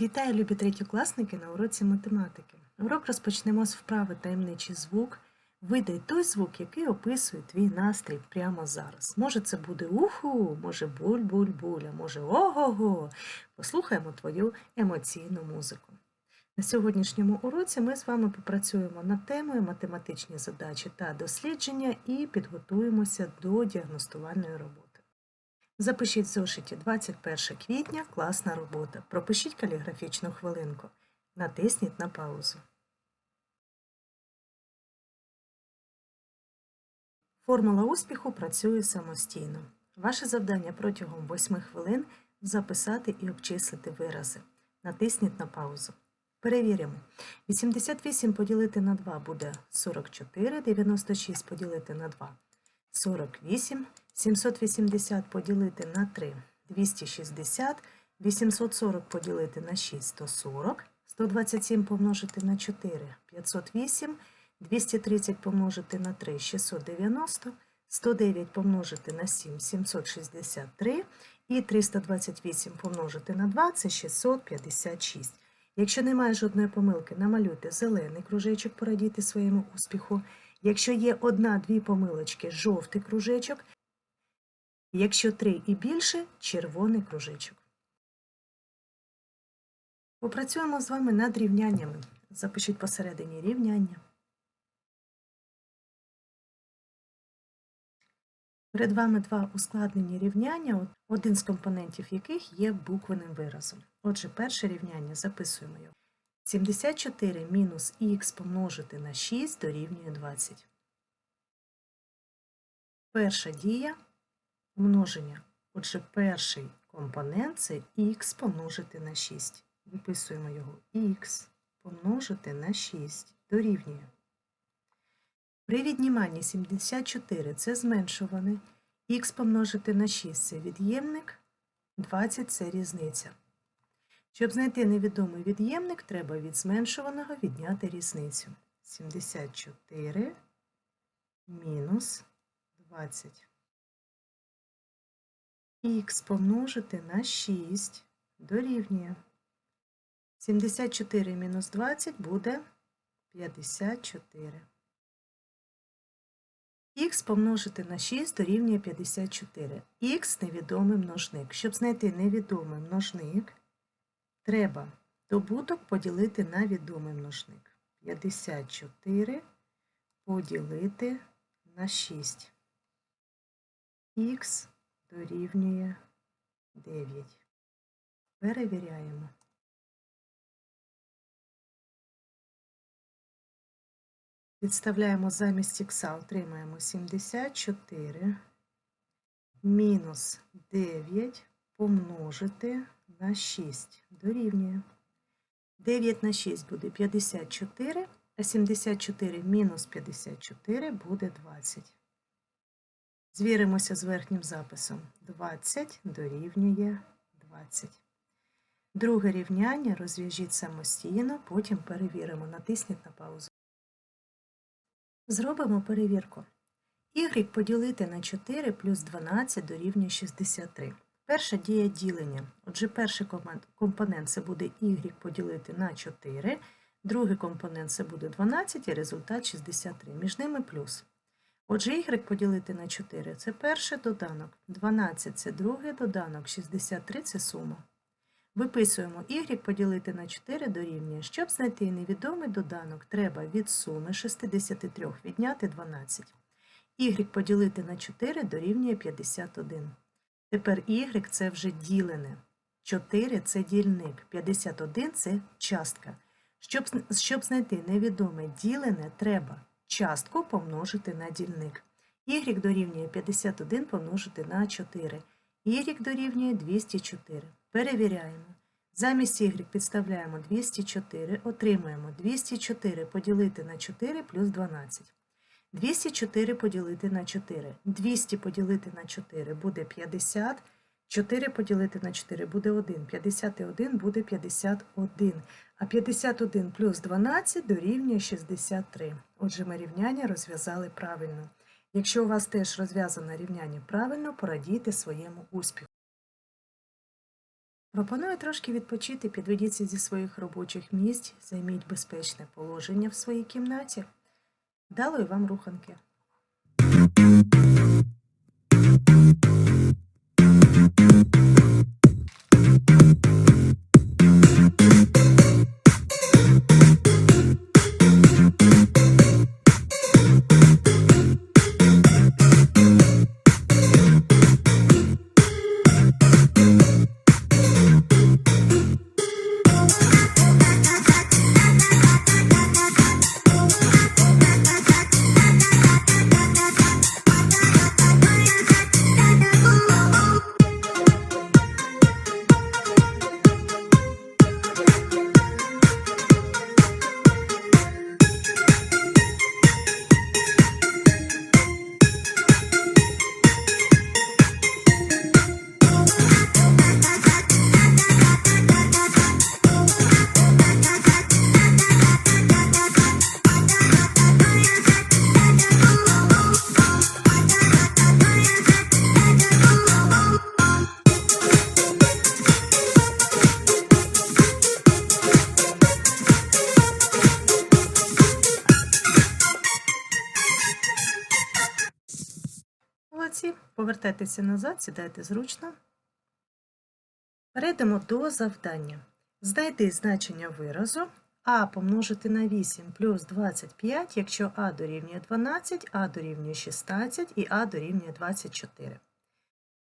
Вітаю, любі третьокласники на уроці математики. Урок розпочнемо з вправи таємничий звук. Видай той звук, який описує твій настрій прямо зараз. Може, це буде уху, може буль-буль-буль, а може ого-го. Послухаємо твою емоційну музику. На сьогоднішньому уроці ми з вами попрацюємо над темою математичні задачі та дослідження і підготуємося до діагностувальної роботи. Запишіть в зошиті 21 квітня класна робота. Пропишіть каліграфічну хвилинку. Натисніть на паузу. Формула успіху працює самостійно. Ваше завдання протягом 8 хвилин записати і обчислити вирази. Натисніть на паузу. Перевіримо. 88 поділити на 2 буде 44, 96 поділити на 2 48, 780 поділити на 3 260, 840 поділити на 6 140, 127 помножити на 4 508, 230 помножити на 3 690, 109 помножити на 7 763 і 328 помножити на 2 це 656. Якщо немає жодної помилки, намалюйте зелений кружечок, порадійте своєму успіху. Якщо є одна-дві помилочки, жовтий кружечок. Якщо три і більше червоний кружечок. Попрацюємо з вами над рівняннями. Запишіть посередині рівняння. Перед вами два ускладнені рівняння, один з компонентів яких є буквеним виразом. Отже, перше рівняння записуємо його. 74 мінус х помножити на 6 дорівнює 20. Перша дія множення. Отже, перший компонент це х помножити на 6. Виписуємо його х помножити на 6 дорівнює. При відніманні 74 це зменшуване, х помножити на 6 це від'ємник, 20 це різниця. Щоб знайти невідомий від'ємник, треба від зменшуваного відняти різницю. 74 мінус 20. Х помножити на 6 дорівнює. 74 мінус 20 буде 54. Х помножити на 6 дорівнює 54. Х невідомий множник. Щоб знайти невідомий множник, треба добуток поділити на відомий множник. 54 поділити на 6. Х дорівнює 9. Перевіряємо. Підставляємо замість х, отримаємо 74 мінус 9 помножити на 6 дорівнює. 9 на 6 буде 54, а 74 мінус 54 буде 20. Звіримося з верхнім записом. 20 дорівнює 20. Друге рівняння розв'яжіть самостійно, потім перевіримо. Натисніть на паузу. Зробимо перевірку. Y поділити на 4 плюс 12 дорівнює 63. Перша дія ділення. Отже, перший компонент це буде y поділити на 4, другий компонент це буде 12 і результат 63. Між ними плюс. Отже, y поділити на 4 це перший доданок, 12 це другий доданок, 63 це сума. Виписуємо y поділити на 4 дорівнює. Щоб знайти невідомий доданок, треба від суми 63 відняти 12. y поділити на 4 дорівнює 51. Тепер y це вже ділене. 4 це дільник, 51 це частка. Щоб, щоб знайти невідоме ділене, треба частку помножити на дільник. y дорівнює 51 помножити на 4. y дорівнює 204. Перевіряємо. Замість y підставляємо 204, отримаємо 204 поділити на 4 плюс 12. 204 поділити на 4. 200 поділити на 4 буде 50. 4 поділити на 4 буде 1. 51 буде 51. А 51 плюс 12 дорівнює 63. Отже, ми рівняння розв'язали правильно. Якщо у вас теж розв'язане рівняння правильно, порадійте своєму успіху. Пропоную трошки відпочити, підведіться зі своїх робочих місць, займіть безпечне положення в своїй кімнаті. Далої вам руханки. Повертайтеся назад, сідайте зручно. Перейдемо до завдання. Знайди значення виразу а помножити на 8 плюс 25, якщо а дорівнює 12, а дорівнює 16 і а дорівнює 24.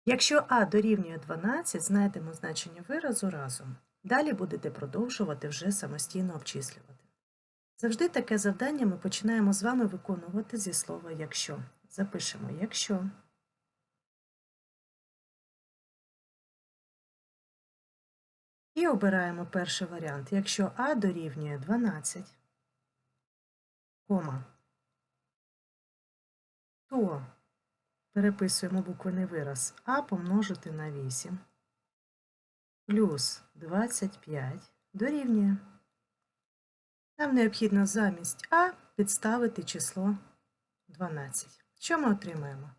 Якщо а дорівнює 12, знайдемо значення виразу разом. Далі будете продовжувати вже самостійно обчислювати. Завжди таке завдання ми починаємо з вами виконувати зі слова якщо. Запишемо якщо. І обираємо перший варіант. Якщо А дорівнює 12, кома, то переписуємо буквений вираз А помножити на 8 плюс 25 дорівнює. Нам необхідно замість А підставити число 12. Що ми отримаємо?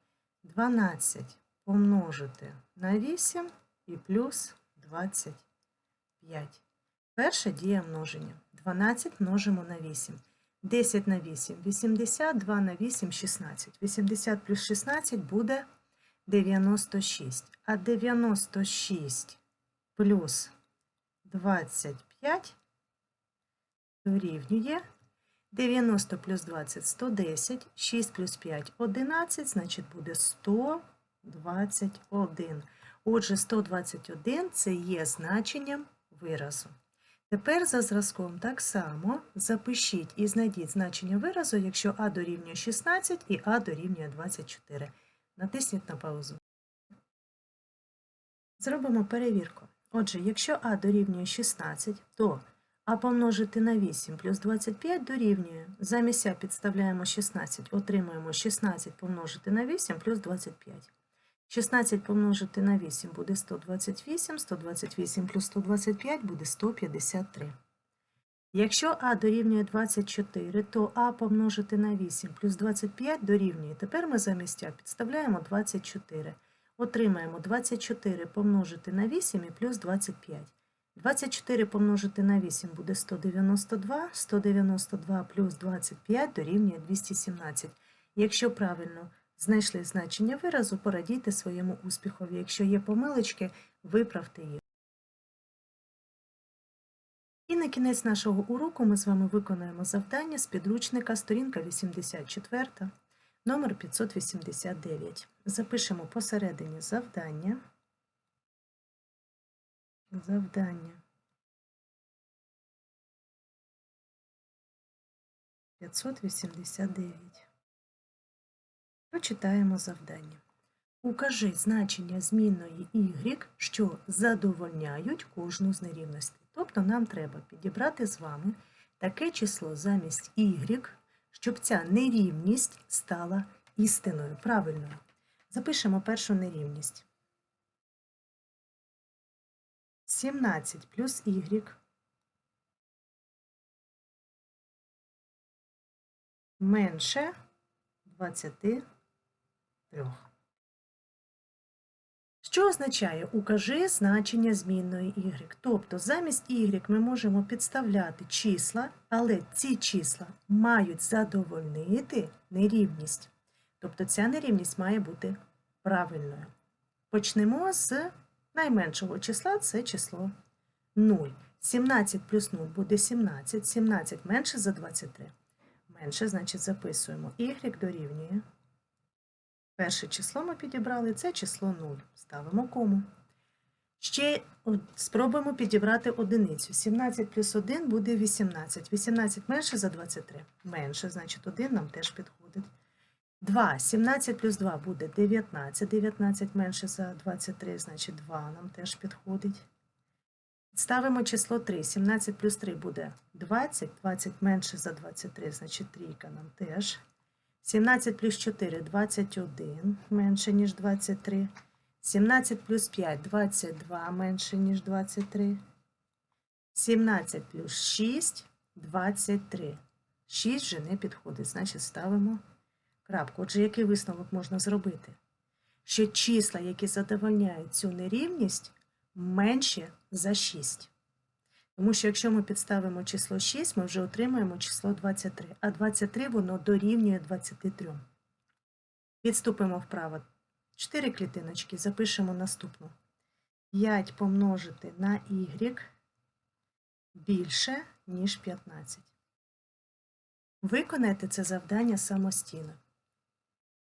12 помножити на 8 і плюс 25. Перша дія множення. 12 множимо на 8. 10 на 8 – 80, 2 на 8 – 16. 80 плюс 16 буде 96. А 96 плюс 25 дорівнює 90 плюс 20 – 110, 6 плюс 5 – 11, значить буде 121. Отже, 121 – це є значенням виразу. Тепер за зразком так само запишіть і знайдіть значення виразу, якщо А дорівнює 16 і А дорівнює 24. Натисніть на паузу. Зробимо перевірку. Отже, якщо А дорівнює 16, то А помножити на 8 плюс 25 дорівнює. Замість А підставляємо 16, отримуємо 16 помножити на 8 плюс 25. 16 помножити на 8 буде 128, 128 плюс 125 буде 153. Якщо А дорівнює 24, то А помножити на 8 плюс 25 дорівнює. Тепер ми замість А підставляємо 24. Отримаємо 24 помножити на 8 і плюс 25. 24 помножити на 8 буде 192, 192 плюс 25 дорівнює 217. Якщо правильно знайшли значення виразу, порадійте своєму успіхові. Якщо є помилочки, виправте їх. І на кінець нашого уроку ми з вами виконаємо завдання з підручника сторінка 84, номер 589. Запишемо посередині завдання. Завдання. 589. Прочитаємо завдання. Укажи значення змінної y, що задовольняють кожну з нерівностей. Тобто нам треба підібрати з вами таке число замість y, щоб ця нерівність стала істиною, правильною. Запишемо першу нерівність. 17 плюс y менше 23. Що означає укажи значення змінної y? Тобто замість y ми можемо підставляти числа, але ці числа мають задовольнити нерівність. Тобто ця нерівність має бути правильною. Почнемо з найменшого числа це число 0. 17 плюс 0 буде 17. 17 менше за 23. Менше, значить, записуємо y дорівнює. Перше число ми підібрали це число 0. Ставимо кому. Ще спробуємо підібрати одиницю. 17 плюс 1 буде 18. 18 менше за 23. Менше, значить 1 нам теж підходить. 2. 17 плюс 2 буде 19. 19 менше за 23, значить 2 нам теж підходить. Ставимо число 3. 17 плюс 3 буде 20. 20 менше за 23, значить трійка нам теж. 17 плюс 4 – 21, менше, ніж 23. 17 плюс 5 – 22, менше, ніж 23. 17 плюс 6 – 23. 6 вже не підходить, значить ставимо крапку. Отже, який висновок можна зробити? Що числа, які задовольняють цю нерівність, менші за 6. Тому що якщо ми підставимо число 6, ми вже отримаємо число 23, а 23 воно дорівнює 23. Відступимо вправо. 4 клітиночки, запишемо наступну. 5 помножити на y більше, ніж 15. Виконайте це завдання самостійно.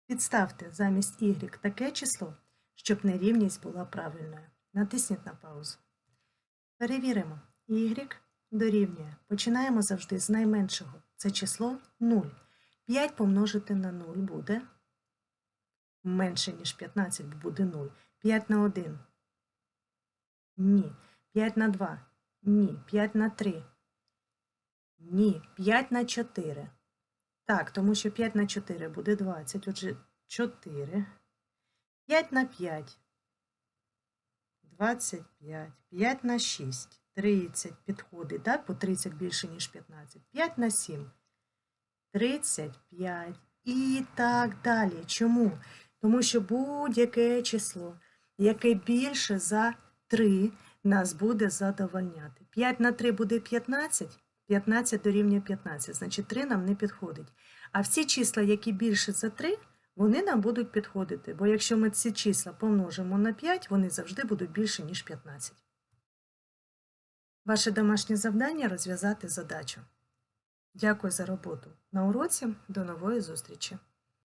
Підставте замість y таке число, щоб нерівність була правильною. Натисніть на паузу. Перевіримо. Y дорівнює. Починаємо завжди з найменшого. Це число 0. 5 помножити на 0 буде менше, ніж 15, бо буде 0. 5 на 1. Ні. 5 на 2. Ні. 5 на 3. Ні. 5 на 4. Так, тому що 5 на 4 буде 20. Отже, 4. 5 на 5. 25. 5 на 6. 30 підходить, так? По 30 більше, ніж 15. 5 на 7. 35. І так далі. Чому? Тому що будь-яке число, яке більше за 3, нас буде задовольняти. 5 на 3 буде 15. 15 дорівнює 15, значить 3 нам не підходить. А всі числа, які більше за 3, вони нам будуть підходити. Бо якщо ми ці числа помножимо на 5, вони завжди будуть більше, ніж 15. Ваше домашнє завдання розв'язати задачу. Дякую за роботу. На уроці до нової зустрічі!